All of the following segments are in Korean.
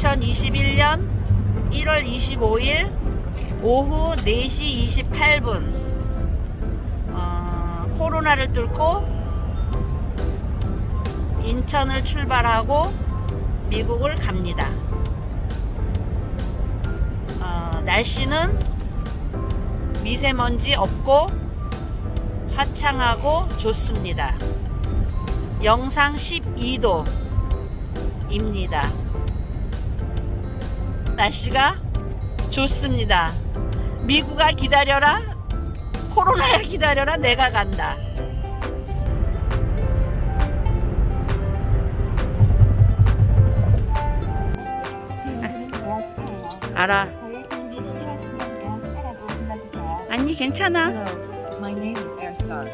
2021년 1월 25일 오후 4시 28분 어, 코로나를 뚫고 인천을 출발하고 미국을 갑니다. 어, 날씨는 미세먼지 없고 화창하고 좋습니다. 영상 12도입니다. 날씨가 좋습니다. 미국아 기다려라. 코로나야 기다려라. 내가 간다. 알아. 아니 괜찮아. Hello, my name is Airstar.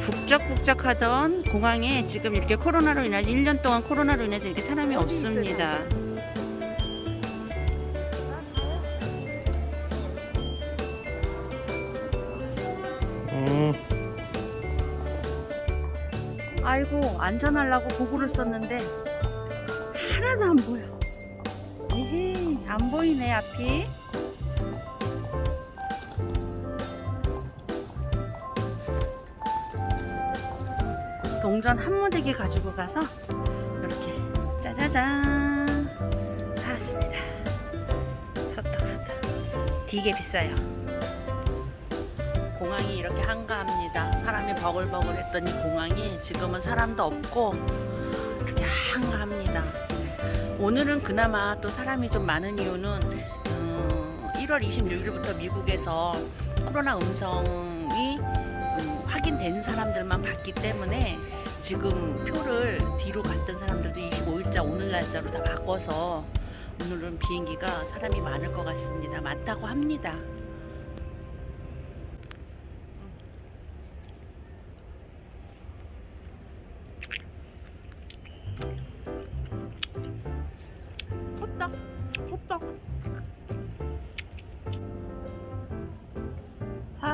북적북적하던 공항에 지금 이렇게 코로나로 인해서 1년 동안 코로나로 인해서 이렇게 사람이 없습니다. 아이고 안전하려고 고글을 썼는데 하나도 안 보여. 에헤 안 보이네 앞이. 동전 한 무대기 가지고 가서 이렇게 짜자잔 사왔습니다. 소떡 소떡 되게 비싸요. 공항이 이렇게 한가합니다. 사람이 버글버글했더니 공항이 지금은 사람도 없고 이렇게 한가합니다. 오늘은 그나마 또 사람이 좀 많은 이유는 어, 1월 26일부터 미국에서 코로나 음성이 음, 확인된 사람들만 받기 때문에 지금 표를 뒤로 갔던 사람들도 25일자 오늘 날짜로 다 바꿔서 오늘은 비행기가 사람이 많을 것 같습니다. 많다고 합니다.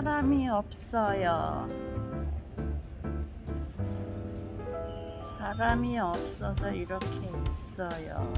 사람이 없어요. 사람이 없어서 이렇게 있어요.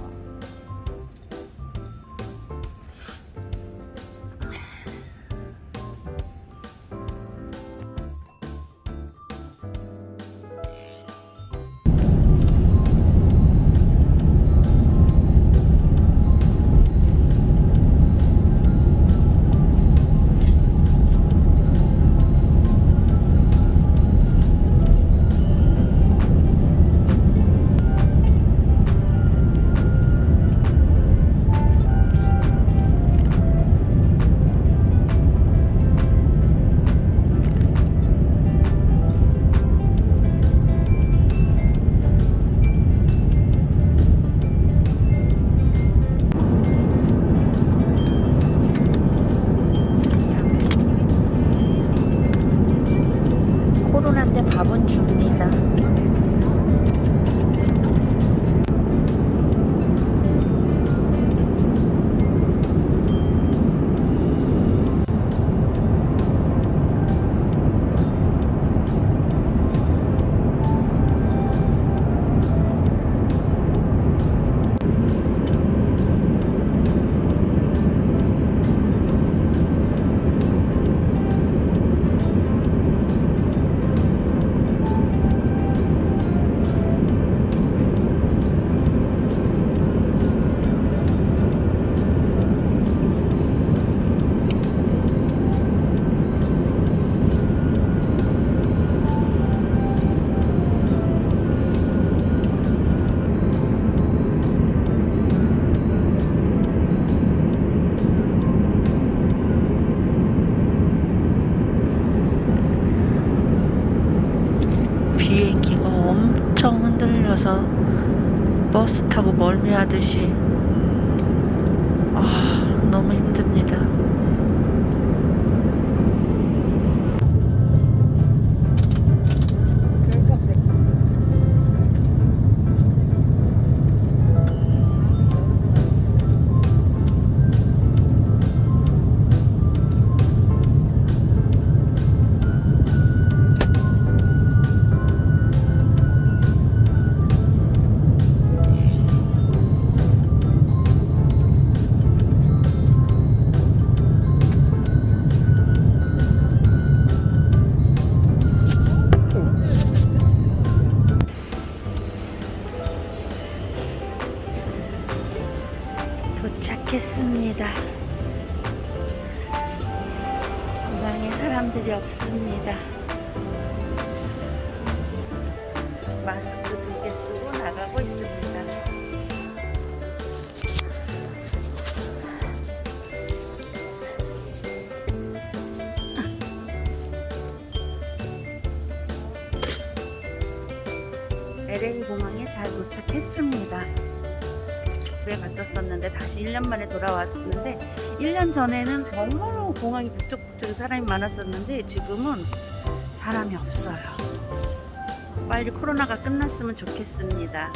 버스 타고 멀미 하듯이. 아 없습니다. 공항에 사람들이 없습니다. 마스크 두 개 쓰고 나가고 있습니다. LA 공항에 잘 도착했습니다. 집에 갔었었는데 다시 1년 만에 돌아왔는데 1년 전에는 정말로 공항이 북적북적 사람이 많았었는데 지금은 사람이 없어요. 빨리 코로나가 끝났으면 좋겠습니다.